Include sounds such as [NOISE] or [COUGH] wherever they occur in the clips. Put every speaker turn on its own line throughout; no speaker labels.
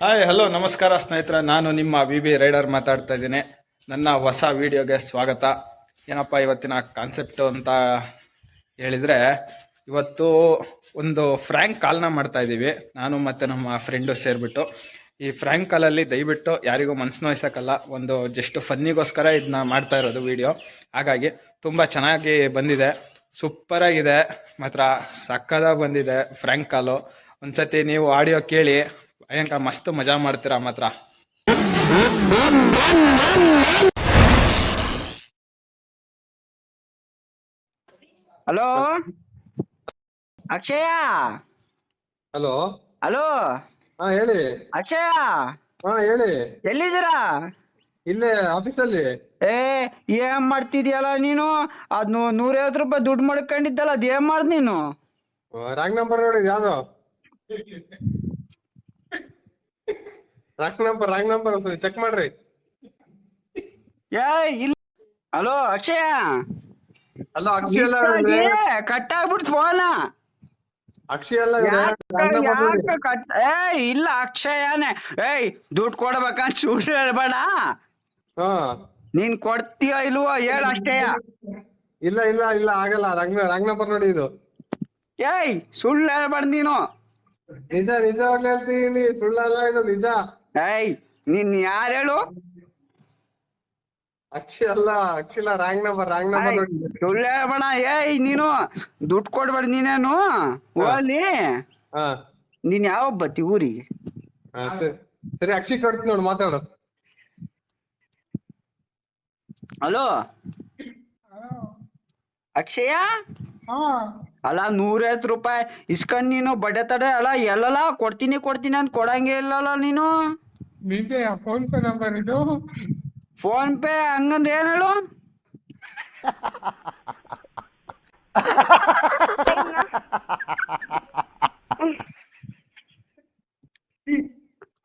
Hi hello ನಮಸ್ಕಾರ ಸ್ನೇಹಿತರೆ. ನಾನು ನಿಮ್ಮ ವಿ ಬಿ ರೈಡರ್ ಮಾತಾಡ್ತಾ ಇದ್ದೀನಿ. ನನ್ನ ಹೊಸ ವಿಡಿಯೋಗೆ ಸ್ವಾಗತ. ಏನಪ್ಪ ಇವತ್ತಿನ ಕಾನ್ಸೆಪ್ಟು ಅಂತ ಹೇಳಿದರೆ, ಇವತ್ತು ಒಂದು ಫ್ರ್ಯಾಂಕ್ ಕಾಲ್ನ ಮಾಡ್ತಾ ಇದ್ದೀವಿ. ನಾನು ಮತ್ತು ನಮ್ಮ ಫ್ರೆಂಡು ಸೇರಿಬಿಟ್ಟು. ಈ ಫ್ರ್ಯಾಂಕ್ ಕಾಲಲ್ಲಿ ದಯವಿಟ್ಟು ಯಾರಿಗೂ ಮನಸ್ಸು ನೋಯಿಸೋಕ್ಕಲ್ಲ ಒಂದು ಜಸ್ಟ್ ಫನ್ನಿಗೋಸ್ಕರ ಇದನ್ನ ಮಾಡ್ತಾ ಇರೋದು ವಿಡಿಯೋ ಹಾಗಾಗಿ ತುಂಬ ಚೆನ್ನಾಗಿ ಬಂದಿದೆ. ಸೂಪರಾಗಿದೆ ಮಾತ್ರ ಸಕ್ಕದಾಗಿ ಬಂದಿದೆ ಫ್ರ್ಯಾಂಕ್ ಕಾಲು ಒಂದ್ಸತಿ ನೀವು ಆಡಿಯೋ ಕೇಳಿ ಭಯಂಕರ ಮಸ್ತ್ ಮಜಾ ಮಾಡ್ತೀರಾ ಮಾತ್ರ
ಹಲೋ? ಅಕ್ಷಯ?
ಹಲೋ?
ಹಲೋ?
ಹಾ ಹೇಳಿ.
ಅಕ್ಷಯ?
ಹಾ ಹೇಳಿ.
ಎಲ್ಲಿದ್ದೀರಾ?
ಇಲ್ಲೇ ಆಫೀಸಲ್ಲಿ.
ಏ ಏನ್ ಮಾಡ್ತಿದ್ಯಲ್ಲ ನೀನು? ಅದ್ ನೂರೈವತ್ತು ರೂಪಾಯಿ ದುಡ್ಡು ಮಾಡ್ಕೊಂಡಿದ್ದಲ್ಲ ಅದ್ ಏನ್ ಮಾಡ್ದ್ ನೀನು?
ರಾಂಗ್ ನಂಬರ್ ನೋಡಿದ್ ಯಾವ್ದು? ರಾಂಗ್ ನಂಬರ್ ರಾಂಗ್ ನಂಬರ್ ಒಂದ್ಸರಿ ಚೆಕ್ ಮಾಡ್ರಿ.
ಏ ಇಲ್ಲ ಹಲೋ ಅಕ್ಷಯ?
ಅಲ್ಲ ಅಕ್ಷಯ ಅಲ್ಲ ಇವ್ರೆ.
ಕಟ್ ಆಗ್ಬಿಡ್ತು ಫೋನ
ಅಕ್ಷಯ ಅಲ್ಲ ಇವ್ರೆ. ರಾಂಗ್ ನಂಬರ್ ನೋಡಿ
ಕಟ್ ಏ ಇಲ್ಲ ಅಕ್ಷಯನೇ. ಏಯ್ ದುಡ್ಡು ಕೊಡ್ಬೇಕಂತ ಸುಳ್ಳು ಹೇಳ್ಬೇಡ.
ಹಾ.
ನೀನ್ ಕೊಡ್ತೀಯೋ ಇಲ್ವೋ ಹೇಳು ಅಕ್ಷಯ.
ಇಲ್ಲ ಇಲ್ಲ ಇಲ್ಲ ಆಗಲ್ಲ. ರಾಂಗ್ ರಾಂಗ್ ನಂಬರ್ ನೋಡಿ ಇದು.
ಏಯ್ ಸುಳ್ಳು ಹೇಳ್ಬೇಡ ನೀನು.
ನಿಜ ನಿಜ ಹೇಳ್ತೀನಿ. ಸುಳ್ಳಲ್ಲ ಇದು ನಿಜ.
ಏಯ್ ನೀನ್ ಯಾರು ಹೇಳು?
ಅಕ್ಷಿ ಅಲ್ಲ ಅಕ್ಷಯ್ ಇಲ್ಲ ರಾಂಗ್ ನಂಬರ್ ರಾಂಗ್ ನಂಬರ್
ಏಯ್,
ನೋಡಿ.
ಸುಳ್ಳು ಹೇಳ್ಬೇಡ ಏಯ್ ನೀನು ದುಡ್ಡು ಕೊಡ್ಬೇಡ ನೀನೇನು? ಹೋಗ್ಲಿ.
ಹಾ.
ನೀನ್ ಯಾವ ಬತ್ತಿ ಊರಿಗೆ?
ಹಾ ಸರಿ. ಸರಿ ಅಕ್ಷಯ್ ಕೊಡ್ತೀನಿ ನೋಡು ಮಾತಾಡು.
ಹಲೋ? ಅಕ್ಷಯ? ಅಲ್ಲ ನೂರೈವತ್ತು ರೂಪಾಯಿ. ಇಸ್ಕೊಂಡ್ ನೀನು ಬಡ್ಡೆ ತಡೆ ಅಲ್ಲ ಎಲ್ಲಲ್ಲ ಕೊಡ್ತೀನಿ ಕೊಡ್ತೀನಿ ಅಂತ ಕೊಡಂಗೆ ಇಲ್ಲಲ್ಲ ನೀನು?
ನಿಜ ಫೋನ್ ಪೇ ನಂಬರ್ ಇದು?
ಫೋನ್ ಪೇ ಹಂಗಂದ್ರೆ ಏನ್ ಹೇಳು?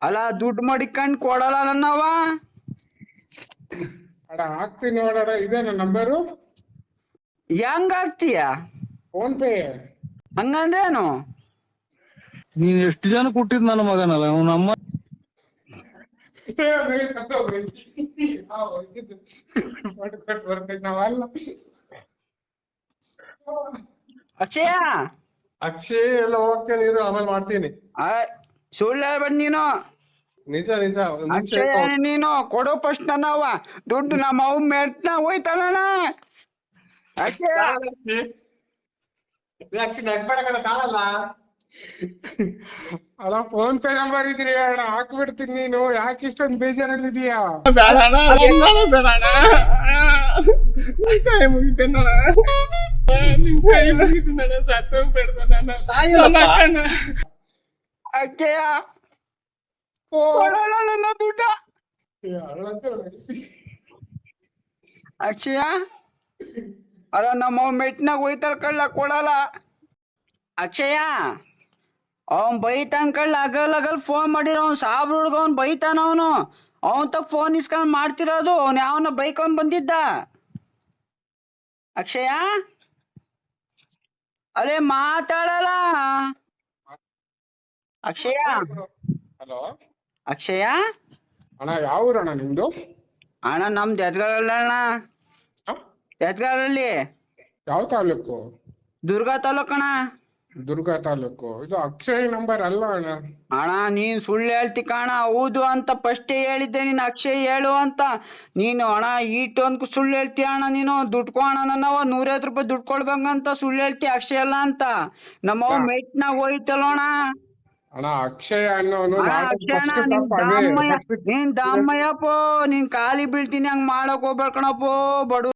ಅಲ್ಲ ದುಡ್ಡು ಮಡಿಕೊಂಡ್ ಕೊಡಲ್ಲ ನನ್ನವ
ಅಡ ಹಾಕ್ತೀನಿ ನೋಡಡ ಇದೆ ನನ್ನ ನಂಬರು
ಹೆಂಗ್ ಹಾಕ್ತೀಯ?
PhonePe.
ಹಂಗಂದ್ರೇನು?
ನೀನ್ ಎಷ್ಟು ಜನ ಕೊಟ್ಟಿದ್ ನನ್ನ ಮಗನಲ್ಲ ಅಮ್ಮ
ಬರ್ತೀವಿ ನಾವಲ್ಲ
ಅಕ್ಷಯ?
ಅಕ್ಷಯ್ ಎಲ್ಲ ಹೋಗ್ತೇನೆ ಇರು ಆಮೇಲೆ ಮಾಡ್ತೀನಿ.
ಆಯ್, ಸುಳ್ಳು ಹೇಳ್ಬೇಡ ನೀನು.
ನಿಜ ನಿಜ.
ಅಕ್ಷಯ. ನೀನು ಕೊಡು ಫಸ್ಟ್ ನಾವ. ದುಡ್ಡು ನಮ್ಮ ಅವ್ ಮೆಟ್ನ ಹೋಯ್ತಾನ ಅಕ್ಷಯ.
ಅಕ್ಷಿ ಅಕ್ಷಯ್ ನಗ್ಬೇಡ ಕಣೆ, ತಾಳಲ್ಲ. [LAUGHS]
ಅಲ್ಲ ಫೋನ್ ಪೇ ನಂಬರ್ ಇದ್ರಿ ಅಣ್ಣ ಹಾಕ್ಬಿಡ್ತೀನಿ ನೀನು. ಯಾಕೆ ಇಷ್ಟೊಂದು ಬೇಜಾರಲ್ಲಿದೀಯಾ ಕೈ ಮುಗಿತೇನಣ್ಣ ಕೈ ಮುಗಿತೇನಣ್ಣ ಸತ್ತು ಬಿಡ್ತಾನ
ಅಕ್ಷಯ ಅಲ್ಲ ನಮ್ಮ ಮೆಟ್ನಾಗ ಹೋಯ್ತಾರ ಕಳ್ಳ ಕೊಡಲ್ಲ. ಅಕ್ಷಯ ಅವನ್ ಬೈತಾನ್ ಕಳ್ಳ ಅಗಲ್ ಅಗಲ್ ಫೋನ್ ಮಾಡಿರೋ ಅವ್ನ್ ಸಾಬ್ರ ಹುಡ್ಗ ಅವ್ನ್ ಬೈತಾನ ಅವನು. ಅವನ್ ತಗ ಫೋನ್ ಇಸ್ಕೊಂಡ್ ಮಾಡ್ತಿರೋದು ಅವ್ನ್ ಯಾವನ ಬೈಕೊಂಡ್ ಬಂದಿದ್ದ? ಅಕ್ಷಯ? ಅರೆ ಮಾತಾಡಲ್ಲ. ಅಕ್ಷಯ?
ಹಲೋ?
ಅಕ್ಷಯ?
ಅಣ್ಣ ಯಾವ ಊರಣ್ಣ ನಿಮ್ದು?
ಅಣ್ಣ ನಮ್ದು ಎದ್ಗಾರಲ್ಲ ಅಣ್ಣ? ಎದ್ಗಾರಲ್ಲಿ
ಯಾವ ತಾಲೂಕು?
ದುರ್ಗಾ ತಾಲೂಕಣ
ದುರ್ಗಾ ತಾಲೂಕು. ಇದು ಅಕ್ಷಯ್ ನಂಬರ್ ಅಲ್ಲ ಅಣ್ಣ?
ಅಣ್ಣ ನೀನ್ ಸುಳ್ಳು ಹೇಳ್ತಿ ಕಾಣ. ಹೌದು ಅಂತ ಫಸ್ಟೇ ಹೇಳಿದ್ದೆ. ನೀನ್ ಅಕ್ಷಯ್ ಹೇಳು ಅಂತ. ನೀನು ಅಣ್ಣ ಈಟೊಂದ್ಕು ಸುಳ್ಳು ಹೇಳ್ತಿ ಅಣ್ಣ ನೀನು. ದುಡ್ಕೋ ಅಣ್ಣ ನನ್ನವ ನೂರೈವತ್ತು ರೂಪಾಯಿ ದುಡ್ಡು ಕೊಡ್ಬೇಕಂತ ಸುಳ್ಳು ಹೇಳ್ತಿ ಅಕ್ಷಯ್ ಅಲ್ಲ ಅಂತ. ನಮ್ಮವ್ ಮೆಟ್ನಾಗ ಹೋಯ್ತಲ್ಲ ಅಣ್ಣ.
ಅಣ್ಣ ಅಕ್ಷಯ ಅನ್ನೋನು
ಅಣ್ಣ, ಅಕ್ಷಯ್ ಅಣ್ಣ, ನಿನ್ ದಾಮಯ್ಯ. ನೀನ್ ದಾಮಯ್ಯಪ್ಪೋ ನೀನ್ ಕಾಲಿ ಬೀಳ್ತೀನಿ ಹಂಗ್ ಮಾಡಕ್ ಹೋಗ್ಬೇಕಣಪ್ಪೋ ಬಡು